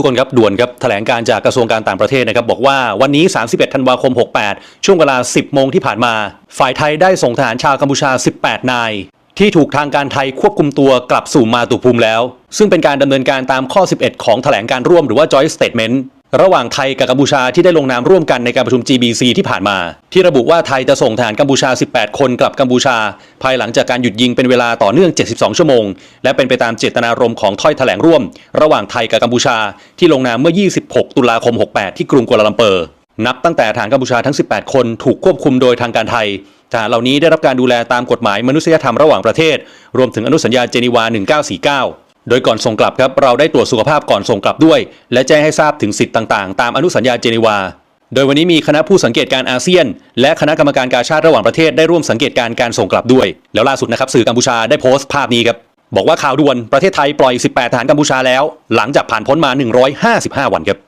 ทุกคนครับด่วนครับแถลงการจากกระทรวงการต่างประเทศนะครับบอกว่าวันนี้ 31 ธันวาคม 68 ช่วงเวลา 10 โมงที่ผ่านมา ฝ่ายไทยได้ส่งทหารชาวกัมพูชา 18 นาย ที่ถูกทางการไทยควบคุมตัวกลับสู่มาตุภูมิแล้ว ซึ่งเป็นการดำเนินการตามข้อ 11 ของแถลงการร่วมหรือว่า Joint Statement ระหว่างไทยกับกัมพูชาที่ได้ลงนามร่วมกันในการประชุม GBC ที่ผ่านมา ที่ระบุว่าไทยจะส่งทหารกัมพูชา 18 คนกลับกัมพูชา ภายหลังจากการหยุดยิงเป็นเวลาต่อเนื่อง 72 ชั่วโมง และเป็นไปตามเจตนารมณ์ของถ้อยแถลงร่วม ระหว่างไทยกับกัมพูชา ที่ลงนามเมื่อ 26 ตุลาคม 68 ที่กรุงกัวลาลัมเปอร์นับตั้งแต่ทหารกัมพูชาทั้ง 18 คนถูกควบคุมโดยทางการไทยทหารเหล่านี้ได้รับการดูแลตามกฎหมายมนุษยธรรมระหว่างประเทศ รวมถึงอนุสัญญาเจนีวา 1949 โดยก่อนส่งกลับครับเราได้ตรวจสุขภาพก่อนส่งกลับด้วย และแจ้งให้ทราบถึงสิทธิ์ต่างๆ ตามอนุสัญญาเจนีวา โดยวันนี้มีคณะผู้สังเกตการอาเซียน และคณะกรรมการการชาติระหว่างประเทศได้ร่วมสังเกตการการส่งกลับด้วย แล้วล่าสุดนะครับสื่อกัมพูชาได้โพสต์ภาพนี้ครับบอกว่าข่าวด่วนประเทศไทยปล่อย 18 ทหารกัมพูชาแล้ว หลังจากผ่านพ้นมา 155 วันครับ